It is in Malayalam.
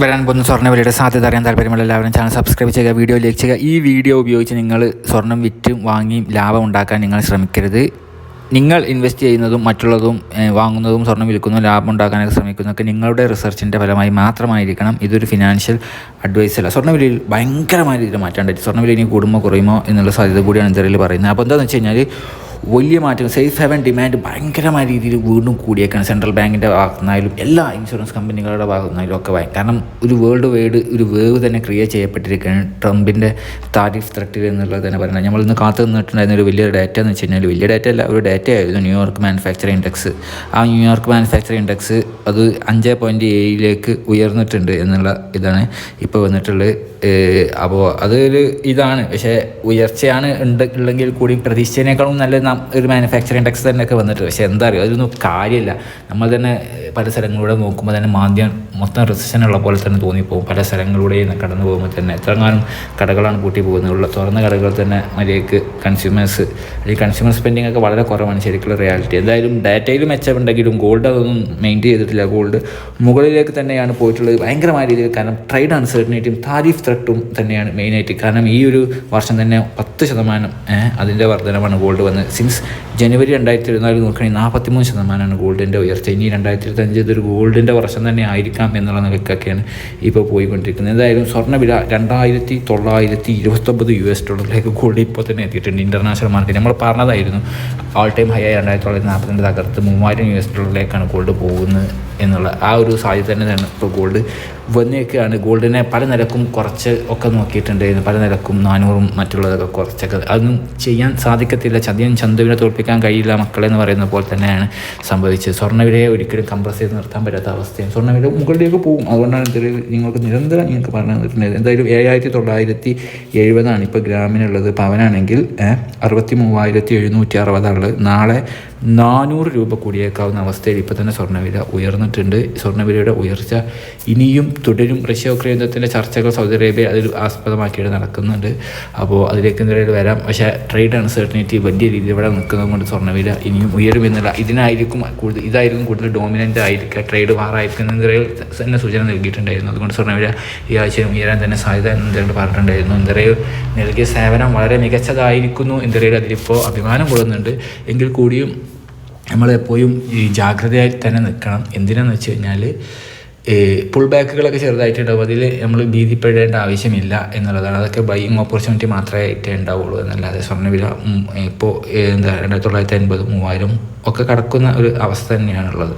വരാൻ പോകുന്ന സ്വർണവിലയുടെ സാധ്യത അറിയാൻ താല്പര്യമുള്ള എല്ലാവരും ചാനൽ സബ്സ്ക്രൈബ് ചെയ്യുക വീഡിയോ ലൈക്ക് ചെയ്യുക. ഈ വീഡിയോ ഉപയോഗിച്ച് നിങ്ങൾ സ്വർണം വിറ്റും വാങ്ങിയും ലാഭം ഉണ്ടാക്കാൻ നിങ്ങൾ ശ്രമിക്കരുത്. നിങ്ങൾ ഇൻവെസ്റ്റ് ചെയ്യുന്നതും മറ്റുള്ളതും വാങ്ങുന്നതും സ്വർണം വിൽക്കുന്നതും ലാഭം ഉണ്ടാക്കാനൊക്കെ ശ്രമിക്കുന്നതൊക്കെ നിങ്ങളുടെ റിസർച്ചിന്റെ ഫലമായി മാത്രമായിരിക്കണം. ഇതൊരു ഫിനാൻഷ്യൽ അഡ്വൈസ് അല്ല. സ്വർണവിലയിൽ ഭയങ്കരമായ രീതിയിൽ മാറ്റാണ്ടായിട്ട് സ്വർണവില ഇനി കൂടുമോ കുറയുമോ എന്നുള്ള സാധ്യത കൂടിയാണ് ഇന്ത്യയിൽ പറയുന്നത്. അപ്പോൾ എന്താണെന്ന് വെച്ച് കഴിഞ്ഞാൽ വലിയ മാറ്റം സേഫ് ഹെവൻ ഡിമാൻഡ് ഭയങ്കരമായ രീതിയിൽ വീണ്ടും കൂടിയേക്കാണ്. സെൻട്രൽ ബാങ്കിന്റെ ഭാഗത്തുനിന്നായാലും എല്ലാ ഇൻഷുറൻസ് കമ്പനികളുടെ ഭാഗത്തുനിന്നായാലും ഒക്കെ വായി കാരണം ഒരു വേൾഡ് വൈഡ് ഒരു വേവ് തന്നെ ക്രിയേറ്റ് ചെയ്യപ്പെട്ടിരിക്കുകയാണ് ട്രംപിന്റെ താരിഫ് ത്രട്ടിൽ എന്നുള്ളത് തന്നെ പറയുന്നത്. നമ്മൾ ഇന്ന് കാത്തു നിന്നിട്ടുണ്ടായിരുന്ന ഒരു വലിയ ഡാറ്റ എന്ന് വെച്ച് കഴിഞ്ഞാൽ വലിയ ഡാറ്റ അല്ല ഒരു ഡാറ്റ ആയിരുന്നു ന്യൂയോർക്ക് മാനുഫാക്ചറിംഗ് ഇൻഡെക്സ് ആ ന്യൂയോർക്ക് മാനുഫാക്ചറിംഗ് ഇൻഡെക്സ് അത് അഞ്ച് പോയിന്റ് ഏഴിലേക്ക് ഉയർന്നിട്ടുണ്ട് എന്നുള്ള ഇതാണ് ഇപ്പോൾ വന്നിട്ടുള്ളത്. അപ്പോൾ അതൊരു ഇതാണ്. പക്ഷേ ഉയർച്ചയാണ് ഉണ്ട് ഉള്ളെങ്കിൽ കൂടി പ്രതീക്ഷിച്ചതിനേക്കാളും നല്ല നാം ഒരു മാനുഫാക്ചറിങ് ടെക്സ് തന്നെയൊക്കെ വന്നിട്ട് പക്ഷേ എന്താ അറിയുക അതൊന്നും കാര്യമില്ല. നമ്മൾ തന്നെ പല സ്ഥലങ്ങളിലൂടെ നോക്കുമ്പോൾ തന്നെ മാന്ദ്യം മൊത്തം റിസഷൻ ഉള്ള പോലെ തന്നെ തോന്നിപ്പോകും. പല സ്ഥലങ്ങളിലൂടെയും കടന്നു പോകുമ്പോൾ തന്നെ. എത്രങ്ങാനും കടകളാണ് പൂട്ടി പോകുന്നത്? ഉള്ള തുറന്ന കടകൾ തന്നെ മര്യാദയ്ക്ക് കൺസ്യൂമേഴ്സ് അല്ലെങ്കിൽ കൺസ്യൂമർ സ്പെൻഡിങ് ഒക്കെ വളരെ കുറവാണ് ശരിക്കുള്ള റിയാലിറ്റി എന്തായാലും ഡാറ്റയിൽ മെച്ചമുണ്ടെങ്കിലും ഗോൾഡ് അതൊന്നും മെയിന്റെയിൻ ചെയ്തിട്ടില്ല. ഗോൾഡ് മുകളിലേക്ക് തന്നെയാണ് പോയിട്ടുള്ളത്. ഭയങ്കരമായ രീതിയിൽ കാരണം ട്രേഡ് അൺസർട്ടനിറ്റിയും താരിഫ് ത്രട്ടും തന്നെയാണ് മെയിനായിട്ട്. കാരണം ഈ ഒരു വർഷം തന്നെ പത്ത് ശതമാനം അതിന്റെ വർധനമാണ് ഗോൾഡ് വന്നത് സിൻസ് ജനുവരി രണ്ടായിരത്തി ഇരുപത്തിനാല് നോക്കുകയാണെങ്കിൽ നാൽപ്പത്തിമൂന്ന് ശതമാനമാണ് ഗോൾഡിന്റെ ഉയർച്ച. ഇനി രണ്ടായിരത്തി ഇരുപത്തഞ്ച് ഇതൊരു ഗോൾഡിന്റെ വർഷം തന്നെ ആയിരിക്കാം എന്നുള്ള നിലക്കൊക്കെയാണ് ഇപ്പോൾ പോയിക്കൊണ്ടിരിക്കുന്നത്. എന്തായാലും സ്വർണവില രണ്ടായിരത്തി തൊള്ളായിരത്തി ഇരുപത്തൊമ്പത് യു എസ് ഡോളറിലേക്ക് ഗോൾഡ് ഇപ്പോൾ തന്നെ എത്തിയിട്ടുണ്ട്. ഇന്റർനാഷണൽ മാർക്കറ്റ് നമ്മൾ പറഞ്ഞതായിരുന്നു ഓൾ ടൈം ഹൈ ആയി രണ്ടായിരത്തി തൊള്ളായിരത്തി നാൽപ്പത്തിരണ്ട് തകർത്ത് മൂവായിരം യു എസ് ഡോളറിലേക്കാണ് ഗോൾഡ് പോകുന്നത് എന്നുള്ള ആ ഒരു സാധ്യത തന്നെയാണ് ഇപ്പോൾ ഗോൾഡ് വന്നേക്കാണ് ഗോൾഡിനെ പല നിരക്കും കുറച്ച് ഒക്കെ നോക്കിയിട്ടുണ്ടായിരുന്നു. പല നിലക്കും നാനൂറും മറ്റുള്ളതൊക്കെ കുറച്ചൊക്കെ. അതൊന്നും ചെയ്യാൻ സാധിക്കത്തില്ല. ചതിയൻ ചന്തുവിനെ തോൽപ്പിക്കാൻ കഴിയില്ല മക്കളെ എന്ന് പറയുന്ന പോലെ തന്നെയാണ് സംഭവിച്ചത്. സ്വർണവിലയെ ഒരിക്കലും കംപ്രസ് ചെയ്ത് നിർത്താൻ പറ്റാത്ത അവസ്ഥയാണ്. സ്വർണവില മുകളിലേക്ക് പോകും. അതുകൊണ്ടാണ് ഇതിൽ നിങ്ങൾക്ക് നിരന്തരം നിങ്ങൾക്ക് പറഞ്ഞു തന്നിട്ടുണ്ടായത്. എന്തായാലും ഏഴായിരത്തി തൊള്ളായിരത്തി എഴുപതാണ് ഇപ്പോൾ ഗ്രാമിനുള്ളത്. പവനാണെങ്കിൽ അറുപത്തി മൂവായിരത്തി എഴുന്നൂറ്റി അറുപതാണുള്ളത് നാളെ നാനൂറ് രൂപ കൂടിയേക്കാവുന്ന അവസ്ഥയിൽ ഇപ്പോൾ തന്നെ സ്വർണവില ഉയർന്നിട്ടുണ്ട്. സ്വർണവിലയുടെ ഉയർച്ച ഇനിയും തുടരും. റഷ്യ ഉക്രൈൻ യുദ്ധത്തിന്റെ ചർച്ചകൾ സൗദി അറേബ്യ അതിൽ ആസ്പദമാക്കിയിട്ട് നടക്കുന്നുണ്ട്. അപ്പോൾ അതിലേക്ക് എന്തെങ്കിലും വരാം. പക്ഷേ ട്രേഡ് അൺസർട്ടനിറ്റി വലിയ രീതിയിൽ ഇവിടെ നിൽക്കുന്നത് കൊണ്ട് സ്വർണവില ഇനിയും ഉയരുമെന്നില്ല ഇതിനായിരിക്കും കൂടുതൽ ഇതായിരിക്കും കൂടുതൽ ഡോമിനന്റ് ആയിരിക്കുക ട്രേഡ് വാറായിരിക്കും എന്നതിൽ തന്നെ സൂചന നൽകിയിട്ടുണ്ടായിരുന്നു. അതുകൊണ്ട് സ്വർണവില ഈ ആഴ്ചയും ഉയരാൻ തന്നെ സാധ്യത എന്തെങ്കിലും പറഞ്ഞിട്ടുണ്ടായിരുന്നു. എന്തരയിൽ നൽകിയ സേവനം വളരെ മികച്ചതായിരിക്കുന്നു എന്തരയിൽ അതിലിപ്പോൾ അഭിമാനം കൊള്ളുന്നുണ്ട്. എങ്കിൽ കൂടിയും നമ്മളെപ്പോഴും ഈ ജാഗ്രതയായി തന്നെ നിൽക്കണം. എന്തിനാന്ന് വെച്ച് കഴിഞ്ഞാൽ പുൾ ബാക്കുകളൊക്കെ ചെറുതായിട്ടുണ്ടാവും. അതിൽ നമ്മൾ ഭീതിപ്പെടേണ്ട ആവശ്യമില്ല എന്നുള്ളതാണ്. അതൊക്കെ ബൈയിങ് ഓപ്പർച്യൂണിറ്റി മാത്രമേ ആയിട്ടേ ഉണ്ടാവുള്ളൂ എന്നല്ലാതെ സ്വർണവില ഇപ്പോൾ എന്താ രണ്ടായിരത്തി തൊള്ളായിരത്തി അൻപത് മൂവായിരം ഒക്കെ കടക്കുന്ന ഒരു അവസ്ഥ തന്നെയാണുള്ളത്.